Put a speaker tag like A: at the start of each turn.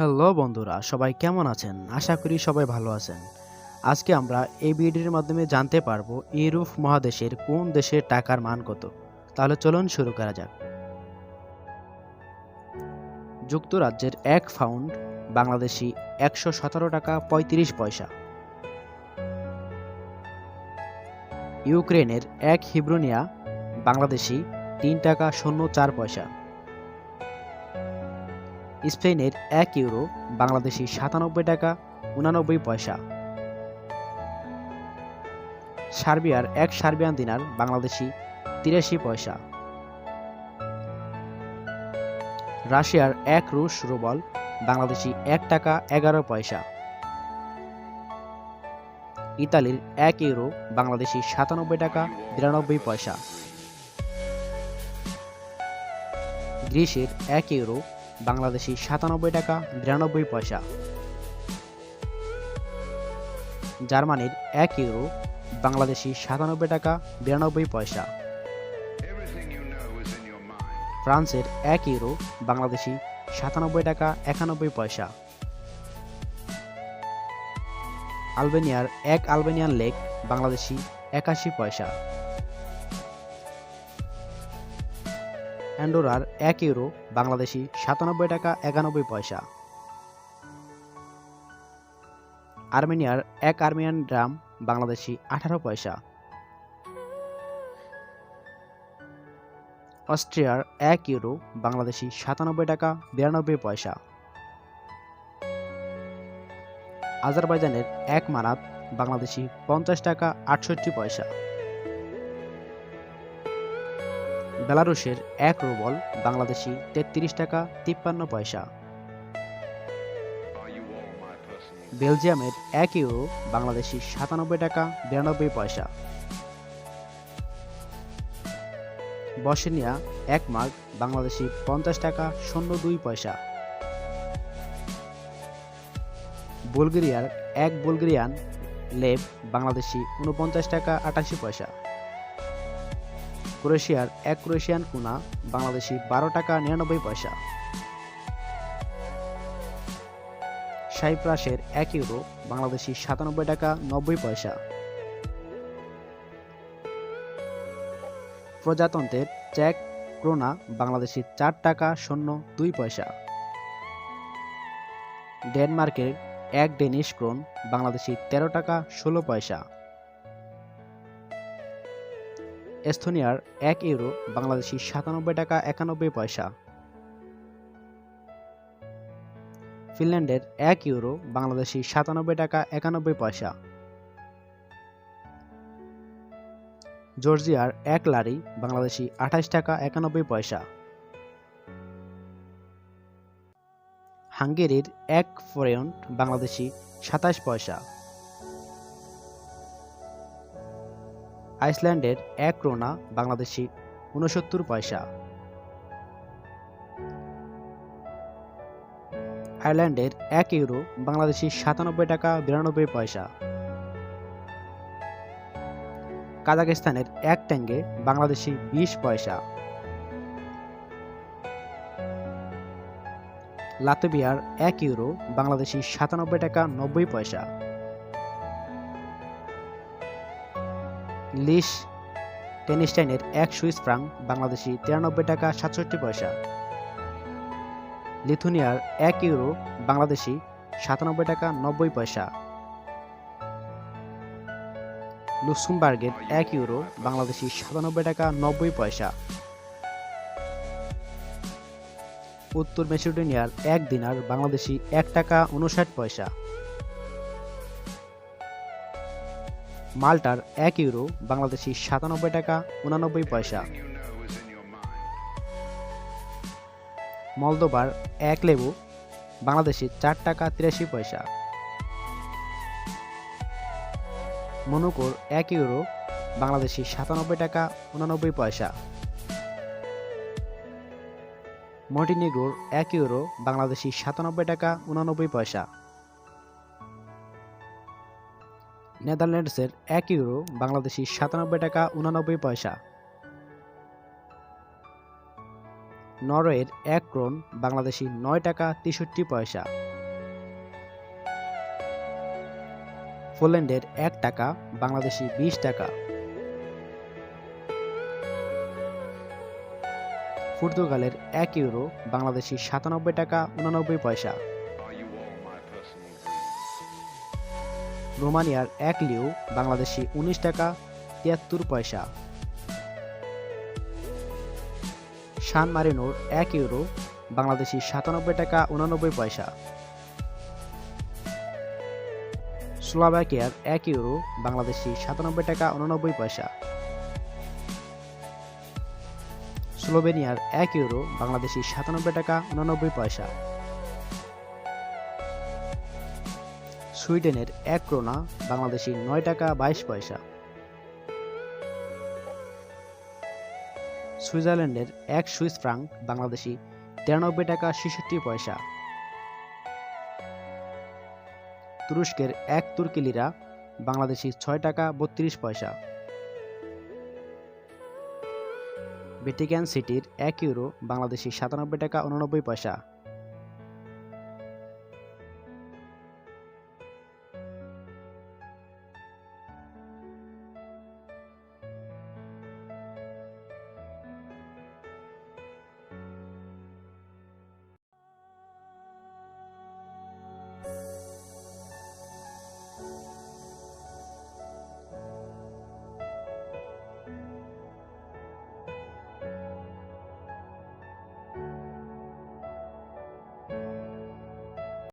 A: Hello বন্ধুরা, সবাই কেমন আছেন? আশা করি সবাই ভালো আছেন। আজকে আমরা এই ভিডিওর মাধ্যমে জানতে পারব ইউরোপ মহাদেশের কোন দেশের টাকার মান কত। তাহলে চলুন শুরু করা যাক। যুক্তরাজ্যের এক ফাউন্ড বাংলাদেশি একশো সতেরো টাকা পঁয়ত্রিশ পয়সা। ইউক্রেনের এক হিব্রোনিয়া, বাংলাদেশি তিন টাকা শূন্য চার পয়সা। স্পেনের এক ইউরো, বাংলাদেশি সাতানব্বই টাকা, উনানব্বই পয়সা। সার্বিয়ার এক সার্বিয়ান দিনার, বাংলাদেশি তিরাশি পয়সা। রাশিয়ার এক রুশ রুবল, বাংলাদেশি এক টাকা, এগারো পয়সা। ইতালির এক ইউরো, বাংলাদেশি সাতানব্বই টাকা, বিরানব্বই পয়সা। গ্রিসের এক ইউরো বাংলাদেশি সাতানব্বই টাকা বিরানব্বই পয়সা। জার্মানির এক ইউরো বাংলাদেশি সাতানব্বই টাকা বিরানব্বই পয়সা. ফ্রান্সের এক ইউরো বাংলাদেশি সাতানব্বই টাকা একানব্বই পয়সা। আলবেনিয়ার এক আলবেনিয়ান লেক বাংলাদেশি একাশি পয়সা। অ্যান্ডোরার এক ইউরো, বাংলাদেশি সাতানব্বই টাকা একানব্বই পয়সা। আর্মেনিয়ার এক আর্মেনিয়ান ড্রাম, বাংলাদেশি আঠারো পয়সা। অস্ট্রিয়ার এক ইউরো, বাংলাদেশি সাতানব্বই টাকা বিরানব্বই পয়সা। আজারবাইজানের এক মানাত বাংলাদেশি পঞ্চাশ টাকা আটষট্টি পয়সা। বেলারুশের এক রুবল বাংলাদেশি তেত্রিশ টাকা তিপ্পান্ন পয়সা? বেলজিয়ামের এক ইউরো বাংলাদেশি সাতানব্বই টাকা বিরানব্বই পয়সা। বসেনিয়া এক মার্ক বাংলাদেশি পঞ্চাশ টাকা শূন্য দুই পয়সা। বুলগেরিয়ার এক বুলগেরিয়ান লেব বাংলাদেশি উনপঞ্চাশ টাকা আটাশি পয়সা। ক্রোয়েশিয়ার এক ক্রোয়েশিয়ান কুনা, বাংলাদেশি বারো টাকা নিরানব্বই পয়সা। সাইপ্রাসের এক ইউরো, বাংলাদেশি সাতানব্বই টাকা নব্বই পয়সা। প্রজাতন্ত্রের চেক ক্রোনা, বাংলাদেশি চার টাকা শূন্য দুই পয়সা। ডেনমার্কের এক ডেনিশ ক্রোন, বাংলাদেশি তেরো টাকা ষোলো পয়সা। এস্তোনিয়ার এক ইউরো, বাংলাদেশি সাতানব্বই টাকা একানব্বই পয়সা। ফিনল্যান্ডের এক ইউরো, বাংলাদেশি সাতানব্বই টাকা একানব্বই পয়সা। জর্জিয়ার এক লারি, বাংলাদেশি আঠাশ টাকা একানব্বই পয়সা। হাঙ্গেরির এক ফোরেন্ট বাংলাদেশি সাতাশ পয়সা। আইসল্যান্ডের এক রোনা বাংলাদেশি উনসত্তর পয়সা। আয়ারল্যান্ডের এক ইউরো বাংলাদেশি সাতানব্বই টাকা বিরানব্বই পয়সা। কাজাকিস্তানের এক ট্যাঙ্গে বাংলাদেশি বিশ পয়সা। লাতভিয়ার এক ইউরো বাংলাদেশি সাতানব্বই টাকা নব্বই পয়সা। লিশ টেনিস্টাইনের এক সুইস ফ্রাং, বাংলাদেশি তিরানব্বই টাকা সাতষট্টি পয়সা। লিথুনিয়ার এক ইউরো, বাংলাদেশি সাতানব্বই টাকা নব্বই পয়সা। লুক্সেমবার্গের এক ইউরো, বাংলাদেশি সাতানব্বই টাকা নব্বই পয়সা। উত্তর মেসিডোনিয়ার এক দিনার, বাংলাদেশি এক টাকা উনষাট পয়সা। মাল্টার এক ইউরো, বাংলাদেশি সাতানব্বই টাকা, উনানব্বই পয়সা. মলদোবার এক লেবু, বাংলাদেশি চার টাকা তিরাশি পয়সা। মনুকোর এক ইউরো, বাংলাদেশি সাতানব্বই টাকা, উনানব্বই পয়সা। মন্টিনিগ্রোর এক ইউরো, বাংলাদেশি সাতানব্বই টাকা, উনানব্বই পয়সা। নেদারল্যান্ডসের এক ইউরো, বাংলাদেশি সাতানব্বই টাকা উনানব্বই পয়সা। নরওয়ের এক ক্রোন, বাংলাদেশি নয় টাকা তেষট্টি পয়সা। পোল্যান্ডের এক টাকা, বাংলাদেশি বিশ টাকা। পর্তুগালের এক ইউরো, বাংলাদেশি সাতানব্বই টাকা উনানব্বই পয়সা। রোমানিয়ার এক লিউ বাংলাদেশি উনিশ টাকা তিয়াত্তর পয়সা। সান মারিনোর এক ইউরো বাংলাদেশি সাতানব্বই টাকা উনানব্বই পয়সা। স্লোভাকিয়ার এক ইউরো বাংলাদেশি সাতানব্বই টাকা উনানব্বই পয়সা। স্লোভেনিয়ার এক ইউরো বাংলাদেশি সাতানব্বই টাকা উনানব্বই পয়সা। সুইডেনের এক ক্রোনা বাংলাদেশি নয় টাকা বাইশ পয়সা। সুইজারল্যান্ডের এক সুইস ফ্রাঙ্ক বাংলাদেশি তিরানব্বই টাকা ছেষট্টি পয়সা। তুরস্কের এক তুর্কি লিরা বাংলাদেশি ছয় টাকা বত্রিশ পয়সা। ভ্যাটিকান সিটির এক ইউরো বাংলাদেশি সাতানব্বই টাকা উননব্বই পয়সা।